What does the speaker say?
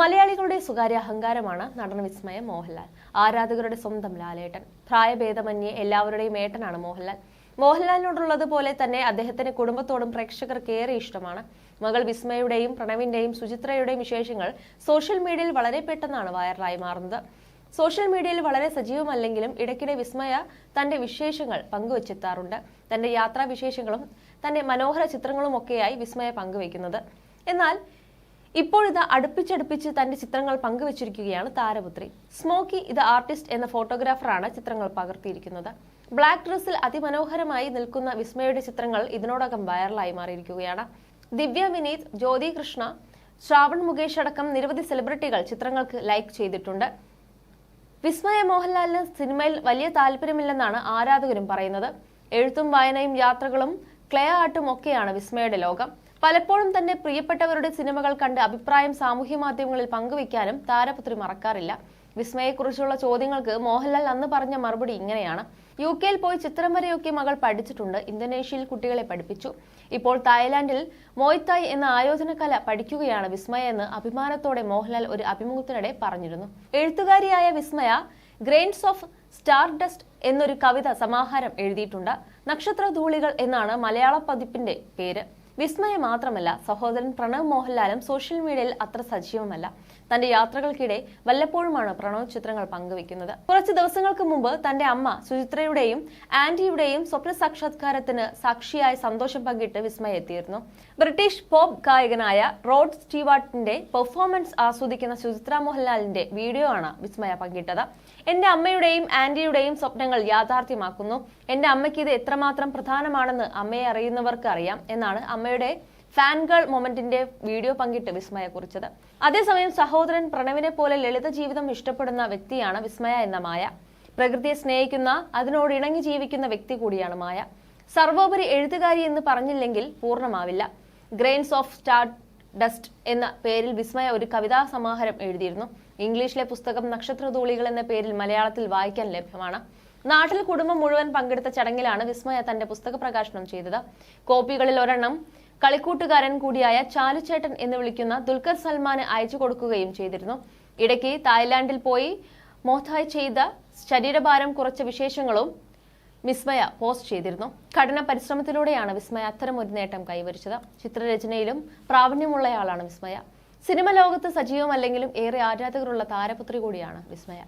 മലയാളികളുടെ സ്വകാര്യ അഹങ്കാരമാണ് നടൻ വിസ്മയ മോഹൻലാൽ. ആരാധകരുടെ സ്വന്തം ലാലേട്ടൻ. പ്രായഭേദമന്യേ എല്ലാവരുടെയും ഏട്ടനാണ് മോഹൻലാൽ. മോഹൻലാലിനോടുള്ളത് പോലെ തന്നെ അദ്ദേഹത്തിന്റെ കുടുംബത്തോടും പ്രേക്ഷകർക്ക് ഏറെ ഇഷ്ടമാണ്. മകൾ വിസ്മയുടെയും പ്രണവിന്റെയും സുചിത്രയുടെയും വിശേഷങ്ങൾ സോഷ്യൽ മീഡിയയിൽ വളരെ പെട്ടെന്നാണ് വൈറലായി മാറുന്നത്. സോഷ്യൽ മീഡിയയിൽ വളരെ സജീവമല്ലെങ്കിലും ഇടയ്ക്കിടെ വിസ്മയ തന്റെ വിശേഷങ്ങൾ പങ്കുവച്ചെത്താറുണ്ട്. തന്റെ യാത്രാ വിശേഷങ്ങളും തന്റെ മനോഹര ചിത്രങ്ങളുമൊക്കെയായി വിസ്മയ പങ്കുവയ്ക്കുന്നത് എന്നാൽ ഇപ്പോഴിത് അടുപ്പിച്ചടുപ്പിച്ച് തന്റെ ചിത്രങ്ങൾ പങ്കുവച്ചിരിക്കുകയാണ് താരപുത്രി. സ്മോക്കി ഇത് ആർട്ടിസ്റ്റ് എന്ന ഫോട്ടോഗ്രാഫറാണ് ചിത്രങ്ങൾ പകർത്തിയിരിക്കുന്നത്. ബ്ലാക്ക് ഡ്രസ്സിൽ അതിമനോഹരമായി നിൽക്കുന്ന വിസ്മയുടെ ചിത്രങ്ങൾ ഇതിനോടകം വൈറലായി മാറിയിരിക്കുകയാണ്. ദിവ്യ വിനീത് ജ്യോതി കൃഷ്ണ ശ്രാവൺ മുകേഷ് അടക്കം നിരവധി സെലിബ്രിറ്റികൾ ചിത്രങ്ങൾക്ക് ലൈക്ക് ചെയ്തിട്ടുണ്ട്. വിസ്മയ മോഹൻലാലിന് സിനിമയിൽ വലിയ താല്പര്യമില്ലെന്നാണ് ആരാധകരും പറയുന്നത്. എഴുത്തും വായനയും യാത്രകളും ക്ലേ ആർട്ടും ഒക്കെയാണ് വിസ്മയുടെ ലോകം. പലപ്പോഴും തന്നെ പ്രിയപ്പെട്ടവരുടെ സിനിമകൾ കണ്ട് അഭിപ്രായം സാമൂഹ്യ മാധ്യമങ്ങളിൽ പങ്കുവയ്ക്കാനും താരപുത്രി മറക്കാറില്ല. വിസ്മയെക്കുറിച്ചുള്ള ചോദ്യങ്ങൾക്ക് മോഹൻലാൽ അന്ന് പറഞ്ഞ മറുപടി ഇങ്ങനെയാണ്. യു കെയിൽ പോയി ചിത്രം വരെയൊക്കെ മകൾ പഠിച്ചിട്ടുണ്ട്. ഇന്തോനേഷ്യയിൽ കുട്ടികളെ പഠിപ്പിച്ചു. ഇപ്പോൾ തായ്ലാന്റിൽ മോയ്തായ് എന്ന ആയോധനകല പഠിക്കുകയാണ് വിസ്മയ എന്ന് അഭിമാനത്തോടെ മോഹൻലാൽ ഒരു അഭിമുഖത്തിനിടെ പറഞ്ഞിരുന്നു. എഴുത്തുകാരിയായ Vismaya grains of star dust എന്നൊരു കവിത സമാഹാരം എഴുതിയിട്ടുണ്ട്. നക്ഷത്രധൂളികൾ എന്നാണ് മലയാള പതിപ്പിന്റെ പേര്. വിസ്മയ മാത്രമല്ല സഹോദരൻ പ്രണവ് മോഹൻലാലും സോഷ്യൽ മീഡിയയിൽ അത്ര സജീവമല്ല. തന്റെ യാത്രകൾക്കിടെ വല്ലപ്പോഴുമാണ് പ്രണവ് ചിത്രങ്ങൾ പങ്കുവെക്കുന്നത് കുറച്ച് ദിവസങ്ങൾക്ക് മുമ്പ് തന്റെ അമ്മ സുചിത്രയുടെയും ആന്റിയുടെയും സ്വപ്ന സാക്ഷാത്കാരത്തിന് സാക്ഷിയായി സന്തോഷം പങ്കിട്ട് വിസ്മയ എത്തിയിരുന്നു. ബ്രിട്ടീഷ് പോപ്പ് ഗായകനായ റോഡ് സ്റ്റീവാർട്ടിന്റെ പെർഫോമൻസ് ആസ്വദിക്കുന്ന സുചിത്ര മോഹൻലാലിന്റെ വീഡിയോ ആണ് വിസ്മയ പങ്കിട്ടത്. എന്റെ അമ്മയുടെയും ആന്റിയുടെയും സ്വപ്നങ്ങൾ യാഥാർത്ഥ്യമാക്കുന്നു. എന്റെ അമ്മയ്ക്ക് ഇത് എത്രമാത്രം പ്രധാനമാണെന്ന് അമ്മയെ അറിയുന്നവർക്ക് അറിയാം എന്നാണ് അമ്മയുടെ ഫാൻ ഗേൾ മൊമെന്റിന്റെ വീഡിയോ പങ്കിട്ട് വിസ്മയ കുറിച്ചത്. അതേസമയം സഹോദരൻ പ്രണവിനെ പോലെ ലളിത ജീവിതം ഇഷ്ടപ്പെടുന്ന വ്യക്തിയാണ് വിസ്മയ എന്ന മായ. പ്രകൃതിയെ സ്നേഹിക്കുന്ന അതിനോട് ഇണങ്ങി ജീവിക്കുന്ന വ്യക്തി കൂടിയാണ് മായ. സർവോപരി എഴുത്തുകാരി എന്ന് പറഞ്ഞില്ലെങ്കിൽ പൂർണമാവില്ല. ഗ്രെയിൻസ് ഓഫ് സ്റ്റാർ ഡസ്റ്റ് എന്ന പേരിൽ വിസ്മയ ഒരു കവിതാ സമാഹാരം എഴുതിയിരുന്നു. ഇംഗ്ലീഷിലെ പുസ്തകം നക്ഷത്രധൂളികൾ എന്ന പേരിൽ മലയാളത്തിൽ വായിക്കാൻ ലഭ്യമാണ്. നാട്ടിൽ കുടുംബം മുഴുവൻ പങ്കെടുത്ത ചടങ്ങിലാണ് വിസ്മയ തന്റെ പുസ്തക പ്രകാശനം ചെയ്തത്. കോപ്പികളിൽ ഒരെണ്ണം കളിക്കൂട്ടുകാരൻ കൂടിയായ ചാലുചേട്ടൻ എന്ന് വിളിക്കുന്ന ദുൽഖർ സൽമാന് അയച്ചു കൊടുക്കുകയും ചെയ്തിരുന്നു. ഇടയ്ക്ക് തായ്ലാന്റിൽ പോയി മോഹായ് ചെയ്ത ശരീരഭാരം കുറച്ച വിശേഷങ്ങളും വിസ്മയ പോസ്റ്റ് ചെയ്തിരുന്നു. കഠിന പരിശ്രമത്തിലൂടെയാണ് വിസ്മയ അത്തരം ഒരു നേട്ടം കൈവരിച്ചത്. ചിത്രരചനയിലും പ്രാവീണ്യമുള്ളയാളാണ് വിസ്മയ. സിനിമ ലോകത്ത് സജീവമല്ലെങ്കിലും ഏറെ ആരാധകരുള്ള താരപുത്രി കൂടിയാണ് വിസ്മയ.